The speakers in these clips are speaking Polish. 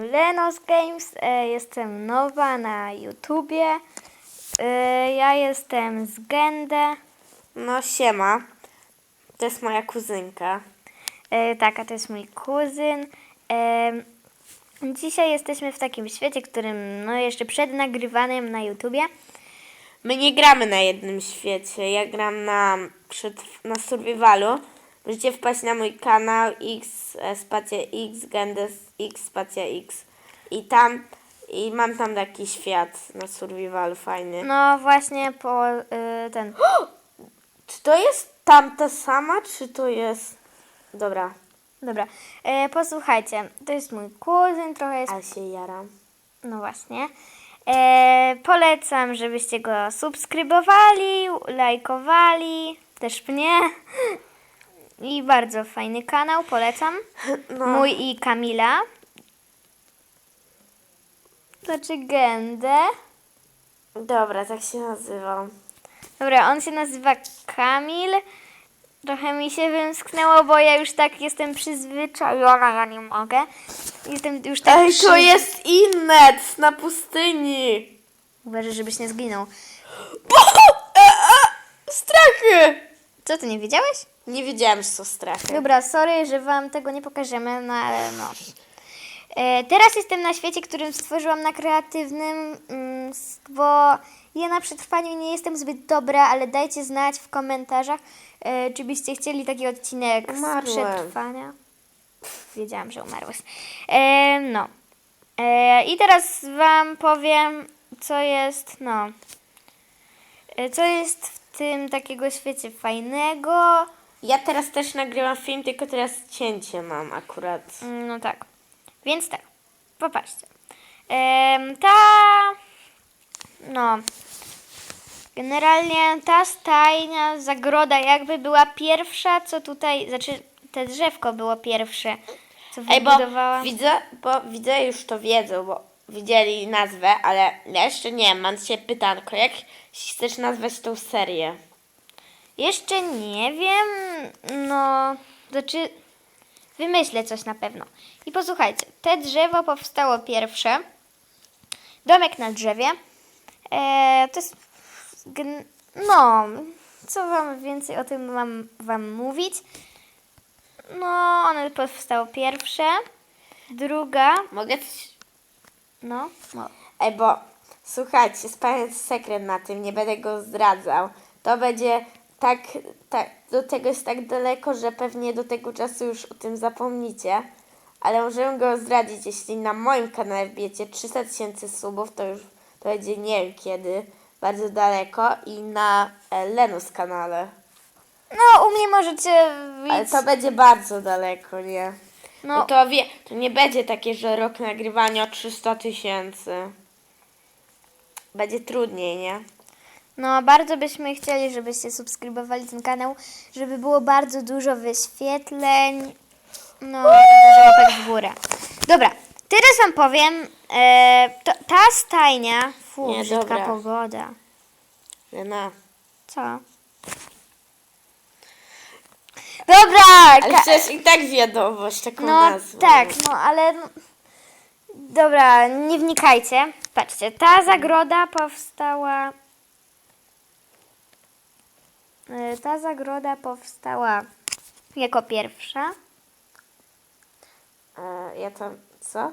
Lenos Games, e, jestem nowa na YouTubie. E, ja jestem z Gende. No siema. To jest moja kuzynka. E, tak, a to jest mój kuzyn. Dzisiaj jesteśmy w takim świecie, którym no jeszcze przed nagrywanym na YouTubie. My nie gramy na jednym świecie. Ja gram na, przed, na survivalu. Możecie wpaść na mój kanał x e, spacja x gendes x spacja x. I tam i mam tam taki świat na survivalu fajny. No właśnie po e, ten. Czy to jest tamta sama, czy to jest... Dobra, Dobra, e, posłuchajcie, to jest mój kuzyn, trochę jest ale się jaram. No właśnie. E, polecam, żebyście go subskrybowali, lajkowali, też mnie. I bardzo fajny kanał, polecam. No. Mój i Kamila. Znaczy Gendę. Dobra, tak się nazywam. Dobra, on się nazywa Kamil. Trochę mi się wymsknęło, bo ja już tak jestem przyzwyczajona, ja nie mogę. Jestem już tak Ej, to przy- jest Innet na pustyni. Uważaj, żebyś nie zginął. E, e, strachy! Co, ty nie wiedziałeś? Nie wiedziałem, że są strachy. Dobra, sorry, że wam tego nie pokażemy, no ale no. E, teraz jestem na świecie, którym stworzyłam na kreatywnym, mm, bo ja na przetrwaniu nie jestem zbyt dobra, ale dajcie znać w komentarzach, e, czy byście chcieli taki odcinek z Umarłem. przetrwania. Wiedziałam, że umarłeś. E, no. I teraz wam powiem, co jest, no. Co jest w tym takiego świecie fajnego. Ja teraz też nagrywam film, tylko teraz cięcie mam akurat. Mm, No tak. Więc tak, popatrzcie. Ta. No. Generalnie ta stajnia, zagroda jakby była pierwsza, co tutaj. Znaczy, te drzewko było pierwsze, co Ej, bo widzę, bo widzę już to wiedzą, bo widzieli nazwę, ale ja jeszcze nie mam dzisiaj pytanko. Jak chcesz nazwać tą serię? Jeszcze nie wiem, no, znaczy wymyślę coś na pewno. I posłuchajcie, te drzewo powstało pierwsze, domek na drzewie, e, to jest, no, co wam więcej o tym mam wam mówić? No, one powstało pierwsze, druga, Mogę coś... no, no. Ej, bo słuchajcie, jest sekret na tym, nie będę go zdradzał. To będzie tak, tak, do tego jest tak daleko, że pewnie do tego czasu już o tym zapomnicie. Ale możemy go zdradzić, jeśli na moim kanale wbijecie 300 tysięcy subów, to już to będzie nie wiem kiedy, bardzo daleko i na e, Lenus kanale. No, u mnie możecie Ale widzieć, to będzie bardzo daleko, nie? no, No to wie, to nie będzie takie, że rok nagrywania 300 tysięcy. Będzie trudniej, nie? No, bardzo byśmy chcieli, żebyście subskrybowali ten kanał, żeby było bardzo dużo wyświetleń, no dużo łapek w górę. Dobra, teraz wam powiem, e, to, ta stajnia, fu, Nie, brzydka dobra. pogoda. Lena. Co? Dobra, Ale ka- przecież i tak wiadomość taką no nazwę. tak, no ale... no- Dobra, nie wnikajcie. Patrzcie, ta zagroda powstała... e, Ta zagroda powstała jako pierwsza. E, ja tam, co?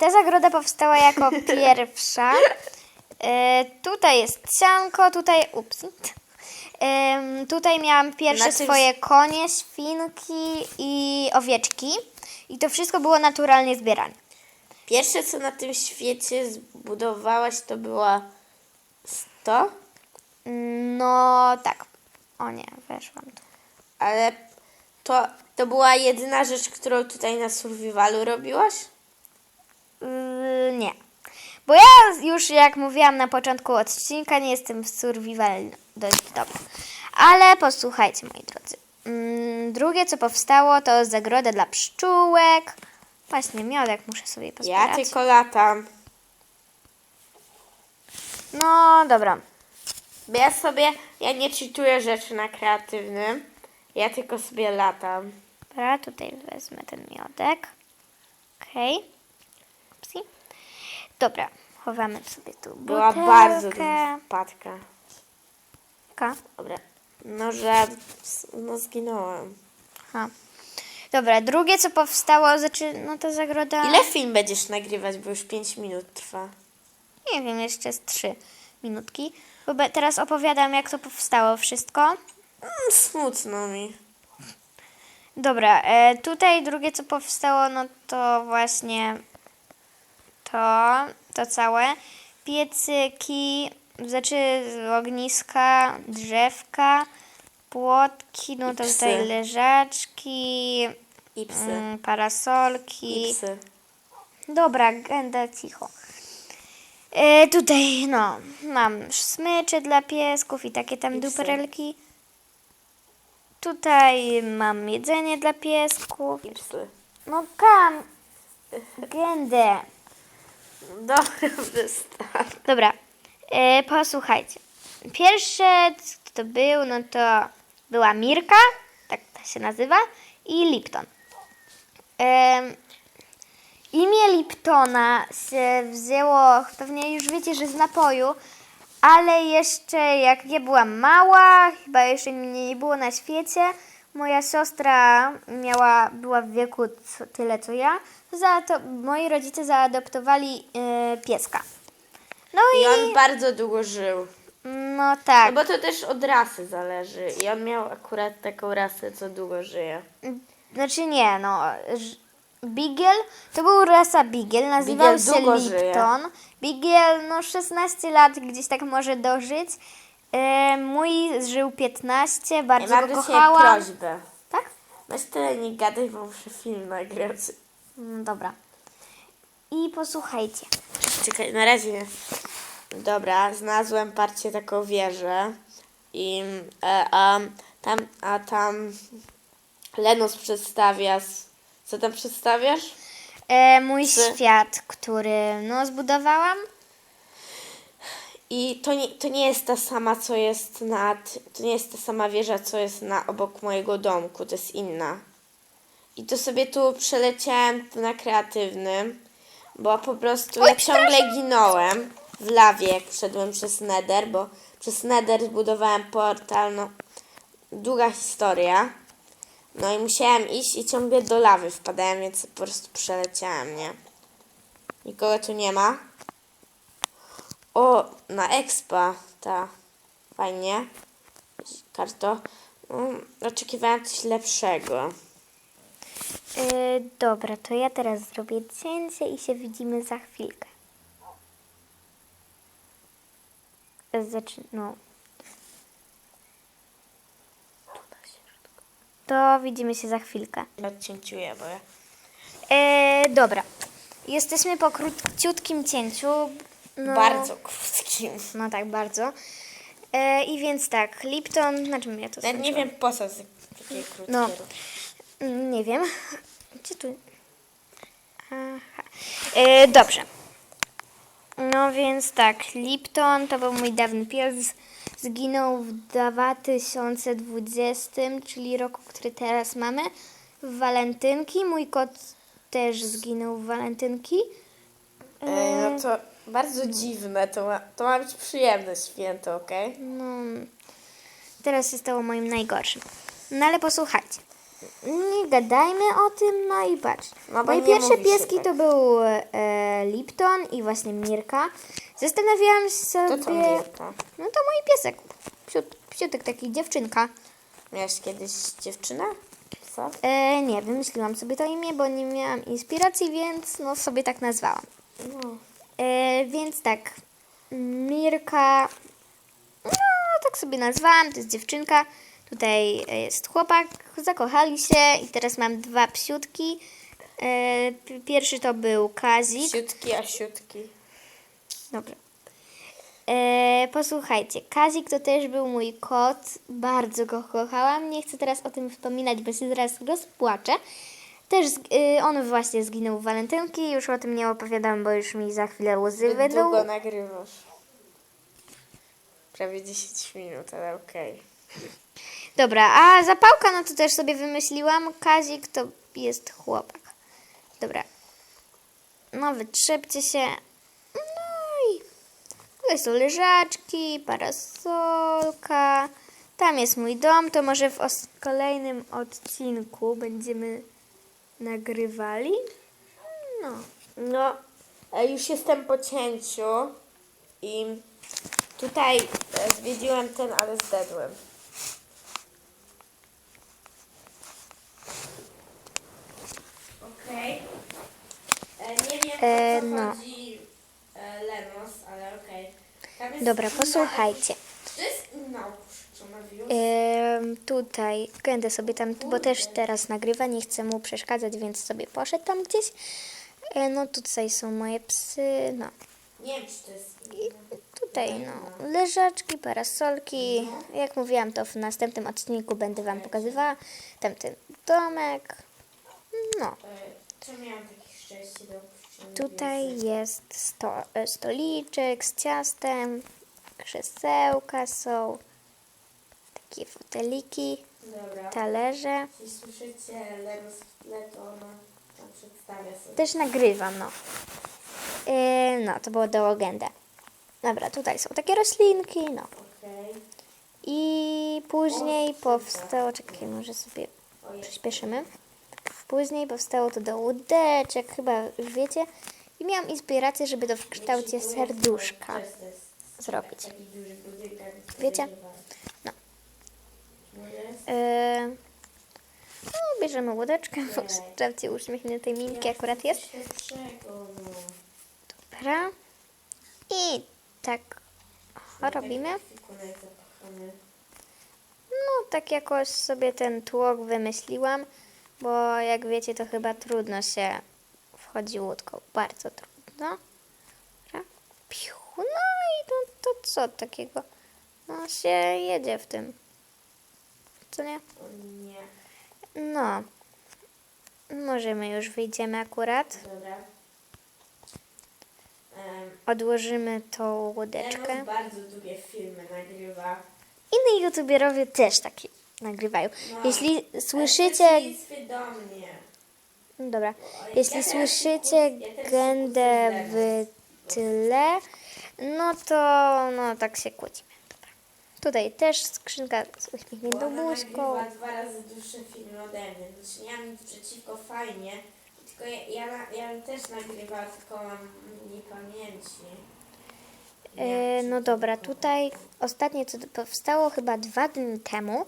Ta zagroda powstała jako pierwsza. E, tutaj jest sianko, tutaj. Ups. Em, tutaj miałam pierwsze Na tym- swoje konie, świnki i owieczki. I to wszystko było naturalnie zbierane. Pierwsze, co na tym świecie zbudowałaś, to była 100, No tak. O nie, weszłam tu. ale to, to była jedyna rzecz, którą tutaj na survivalu robiłaś? Yy, nie. Bo ja już, jak mówiłam na początku odcinka, nie jestem w survival dość dobra. Ale posłuchajcie, moi drodzy. Mm, drugie, co powstało, to zagroda dla pszczółek. Właśnie, miodek muszę sobie pozbierać. Ja tylko latam. No, dobra. Bo ja sobie, ja nie czytuję rzeczy na kreatywnym. Ja tylko sobie latam. Dobra, tutaj wezmę ten miodek. Okej. Dobra, chowamy sobie tu Była butelkę. bardzo duża wpadka. Jaka? Dobra. No, że no, zginąłem. Aha. Dobra, drugie co powstało, znaczy, no to zagroda... Ile film będziesz nagrywać, bo już 5 minut trwa? Nie wiem, jeszcze z trzy minutki. Bo teraz opowiadam, jak to powstało wszystko. Mm, smutno mi. Dobra, e, tutaj drugie co powstało, no to właśnie to, to całe. Piecyki, znaczy ogniska, drzewka, płotki, no I to psy. tutaj leżaczki, I psy. mm, parasolki. I psy. Dobra, gęda cicho. E, tutaj, no, mam smycze dla piesków i takie tam I psy. duperelki. Tutaj mam jedzenie dla piesków. Psy. No kam, gędę. Dobra, wystarczy. Dobra, e, posłuchajcie. Pierwsze, co to był, no to była Mirka, tak to się nazywa, i Lipton. Em, imię Liptona się wzięło, pewnie już wiecie, że z napoju, ale jeszcze jak ja byłam mała, chyba jeszcze mnie nie było na świecie, moja siostra miała, była w wieku co, tyle co ja, za to moi rodzice zaadoptowali e, pieska. No I i, on bardzo długo żył. no tak, No bo to też od rasy zależy. I on miał akurat taką rasę, co długo żyje. Znaczy nie, no. Beagle to był rasa Beagle, nazywał się długo żyje. Lipton. Beagle, no 16 lat gdzieś tak może dożyć. E, mój żył 15, Ja bardzo mam go kochałam. prośbę. Tak? Weź tyle nie gadaj, bo muszę film nagrać. Mm, Dobra. I posłuchajcie. Czekaj, na razie. Dobra, znalazłem parcie taką wieżę i e, a, tam, a tam Lenus przedstawia, co tam przedstawiasz? E, mój Ty- świat, który no zbudowałam. I to nie, to nie jest ta sama, co jest nad, to nie jest ta sama wieża, co jest na, obok mojego domku, to jest inna. I to sobie tu przeleciałem na kreatywnym, bo po prostu Oj, ja ciągle ginąłem w lawie, jak szedłem przez Nether, bo przez Nether zbudowałem portal, no długa historia. No i musiałem iść i ciągle do lawy wpadałem, więc po prostu przeleciałem, nie? Nikogo tu nie ma. O, na Expa, ta. Fajnie. Karto. Mm, oczekiwałem coś lepszego. E, dobra, to ja teraz zrobię cięcie i się widzimy za chwilkę. Zaczynam. No. To widzimy się za chwilkę. Odcięciuję, bo ja... E, dobra. Jesteśmy po króciutkim cięciu. No, Bardzo krótkim. No tak, bardzo. E, I więc tak, Lipton, na czym ja to Nawet nie skończyłam? wiem po co z takiej krótkiej. No. Mm, Nie wiem. Gdzie tu? Aha. E, dobrze. No więc tak, Lipton to był mój dawny pies. Zginął w 2020, czyli roku, który teraz mamy, w walentynki. Mój kot też zginął w walentynki. Ej, no to bardzo dziwne. To ma, to ma być przyjemne święto, okej? No, teraz się stało moim najgorszym. No ale posłuchajcie. Nie gadajmy o tym, no i patrz. No Moje pierwsze pieski tak. to był e, Lipton i właśnie Mirka. Zastanawiałam się To sobie... co? No to mój piesek. Psiut, psiutek taki, dziewczynka. Miałeś kiedyś dziewczynę? Co? E, nie, wymyśliłam sobie to imię, bo nie miałam inspiracji, więc no sobie tak nazwałam. No. E, więc tak, Mirka, no tak sobie nazwałam, to jest dziewczynka, tutaj jest chłopak, zakochali się i teraz mam dwa psiutki. E, pierwszy to był Kazik. Siutki, a siutki. Dobrze. E, posłuchajcie, Kazik to też był mój kot, bardzo go kochałam, nie chcę teraz o tym wspominać, bo się zaraz rozpłaczę. Też y, on właśnie zginął w walentynki, już o tym nie opowiadam, bo już mi za chwilę łzy Jak wyjdą. długo nagrywasz? Prawie 10 minut, ale okej. Dobra, a zapałka, no to też sobie wymyśliłam. Kazik to jest chłopak. Dobra. No, wytrzepcie się. Tutaj są leżaczki, parasolka. Tam jest mój dom, to może w os- kolejnym odcinku będziemy nagrywali. No. No, e, już jestem po cięciu i tutaj e, zwiedziłem ten, ale zdedłem. Okej. E, Nie wiem, E, o co no. chodzi e, Lenos, ale okej. Tam jest Dobra, posłuchajcie. Em, tutaj będę sobie tam, bo też teraz nagrywa, nie chcę mu przeszkadzać, więc sobie poszedł tam gdzieś. E, no tutaj są moje psy, no. Nie wiem, czy to jest I tutaj no, leżaczki, parasolki. Jak mówiłam, to w następnym odcinku będę Wam pokazywała. Tamten domek. No, E, Co miałam tutaj jest sto, stoliczek z ciastem, krzesełka są, takie foteliki, Dobra. talerze. Jeśli słyszycie tle, to ona tam przedstawia sobie. Też nagrywam, no. E, no, to było do legendę. Dobra, tutaj są takie roślinki, no. I później powstało, czekaj, może sobie przyspieszymy. Później powstało to do łódeczek, chyba wiecie. I miałam inspirację, żeby to w kształcie serduszka zrobić. Wiecie? No. E, no, bierzemy łódeczkę, bo sprawdźcie uśmiechniętej minki akurat jest. Dobra. I tak robimy. No, tak jakoś sobie ten tłok wymyśliłam, bo jak wiecie, to chyba trudno się wchodzi łódką. Bardzo trudno. Piu. No i no, to co takiego? No, się jedzie w tym. Co nie? Nie. No. Może my już wyjdziemy akurat. Dobra. Odłożymy tą łódeczkę. Lenos bardzo długie filmy nagrywa. Inni youtuberowie też takie nagrywają. No, Jeśli słyszycie. No Dobra. Jeśli słyszycie gędę w tyle, no to no tak się kłócimy. Dobra. Tutaj też skrzynka z uśmiechniętą ona buźką. nagrywa dwa razy dłuższe filmy ode mnie. Znaczy nie mam nic przeciwko, fajnie. Tylko ja, ja, ja też nagrywała, tylko mam mniej pamięci. E, no dobra, tutaj ostatnie co powstało chyba dwa dni temu.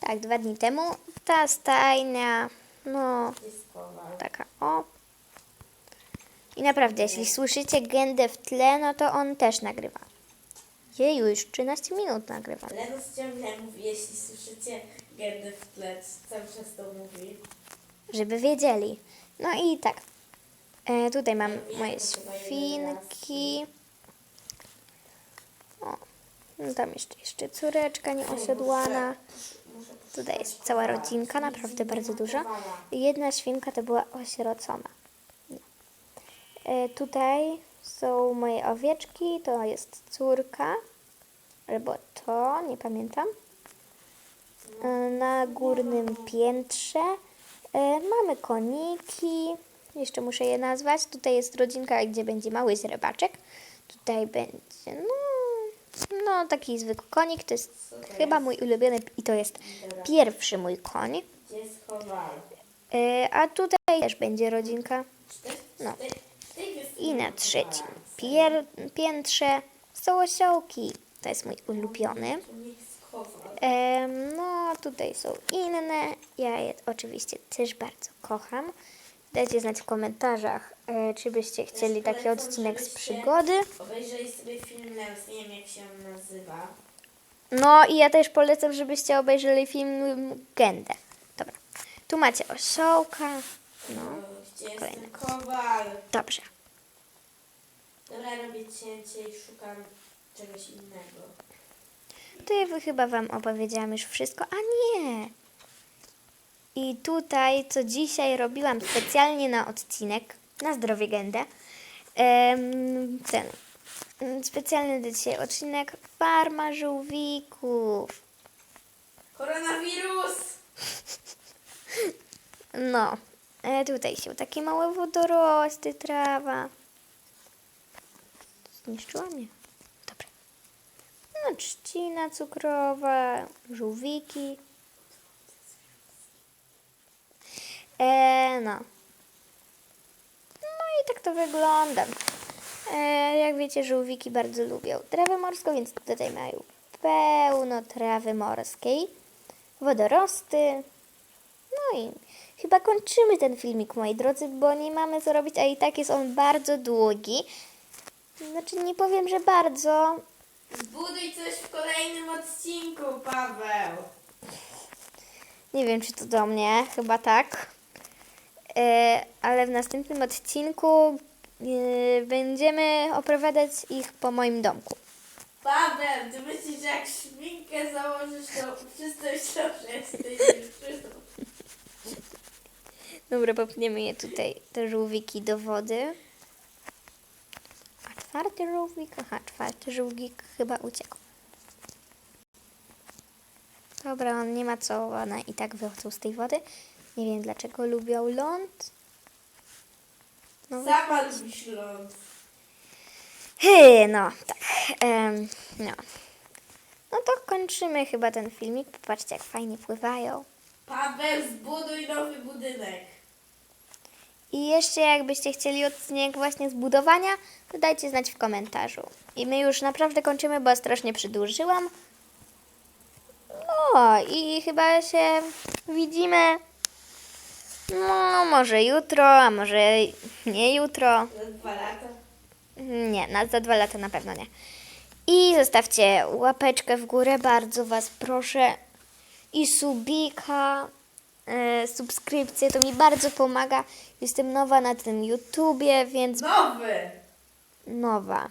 Tak, dwa dni temu. Ta stajnia, no taka o. I naprawdę, jeśli słyszycie gędę w tle, no to on też nagrywa. Jeju, już 13 minut nagrywa. Lenos ciągle mówi, jeśli słyszycie gędę w tle, cały czas to mówi. żeby wiedzieli. No i tak. E, tutaj mam moje świnki. O, no tam jeszcze, jeszcze córeczka nieosiodłana. Tutaj jest cała rodzinka, naprawdę bardzo duża. Jedna świnka to była osierocona. E, tutaj są moje owieczki, to jest córka, albo to, nie pamiętam. E, Na górnym piętrze e, mamy koniki, jeszcze muszę je nazwać. Tutaj jest rodzinka, gdzie będzie mały zrebaczek. Tutaj będzie, no, no taki zwykły konik, to jest chyba mój ulubiony i to jest pierwszy mój koń. E, A tutaj też będzie rodzinka. No. I na trzecim pier, piętrze są osiołki. To jest mój ulubiony. Em, no, tutaj są inne. Ja je oczywiście też bardzo kocham. Dajcie znać w komentarzach, e, czy byście chcieli taki odcinek z przygody. Obejrzeli sobie film Leos, nie wiem jak się on nazywa. No i ja też polecam, żebyście obejrzeli film Gendę. Dobra. Tu macie osiołka. No, Gdzie jest kolejny. ten kowal? dobrze. Dobra, robię cięcie i szukam czegoś innego. To ja chyba Wam opowiedziałam już wszystko, a nie. I tutaj, co dzisiaj robiłam specjalnie na odcinek, na zdrowie gędę, ten specjalny do dzisiaj odcinek Farma żółwików. Koronawirus! No, e, tutaj są takie małe wodorosty, trawa. Zniszczyła mnie. No, trzcina cukrowa, żółwiki. E, no. No i tak to wygląda. E, jak wiecie, żółwiki bardzo lubią trawę morską, więc tutaj mają pełno trawy morskiej, wodorosty. No i chyba kończymy ten filmik, moi drodzy, bo nie mamy co robić, a i tak jest on bardzo długi. Znaczy, nie powiem, że bardzo. Zbuduj coś w kolejnym odcinku, Paweł. Nie wiem, czy to do mnie, chyba tak. E, ale w następnym odcinku e, będziemy oprowadzać ich po moim domku. Paweł, ty myślisz, że jak szminkę założysz, to wszyscy myślą, że jesteś. Dobra, popniemy je tutaj, te żółwiki do wody. A czwarty żółwik? Aha, czwarty żółwik chyba uciekł. Dobra, on nie ma co, one i tak wychodzą z tej wody. Nie wiem dlaczego lubią ląd. No, Sama lubisz ląd. Hy, no, tak. no. No to kończymy chyba ten filmik. Popatrzcie, jak fajnie pływają. Paweł, zbuduj nowy budynek. I jeszcze jakbyście chcieli odcinek właśnie zbudowania, to dajcie znać w komentarzu. I my już naprawdę kończymy, bo strasznie przedłużyłam. No i chyba się widzimy. No, może jutro, a może nie jutro. Za dwa lata. Nie, na, za dwa lata na pewno nie. I zostawcie łapeczkę w górę, bardzo Was proszę. I subika, e, subskrypcję, to mi bardzo pomaga. Jestem nowa na tym YouTubie, więc Nowy. nowa.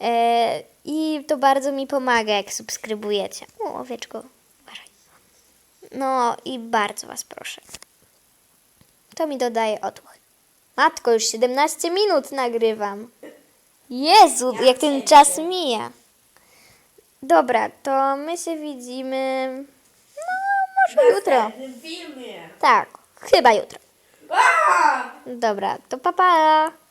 E, I to bardzo mi pomaga, jak subskrybujecie. O, owieczko, uważaj. No i bardzo Was proszę. To mi dodaje otuchy. Matko, już 17 minut nagrywam. Jezu, Ja jak ten czas mija. Dobra, to my się widzimy. No, może jutro. Tak, chyba jutro. Dobra, to papa. Pa.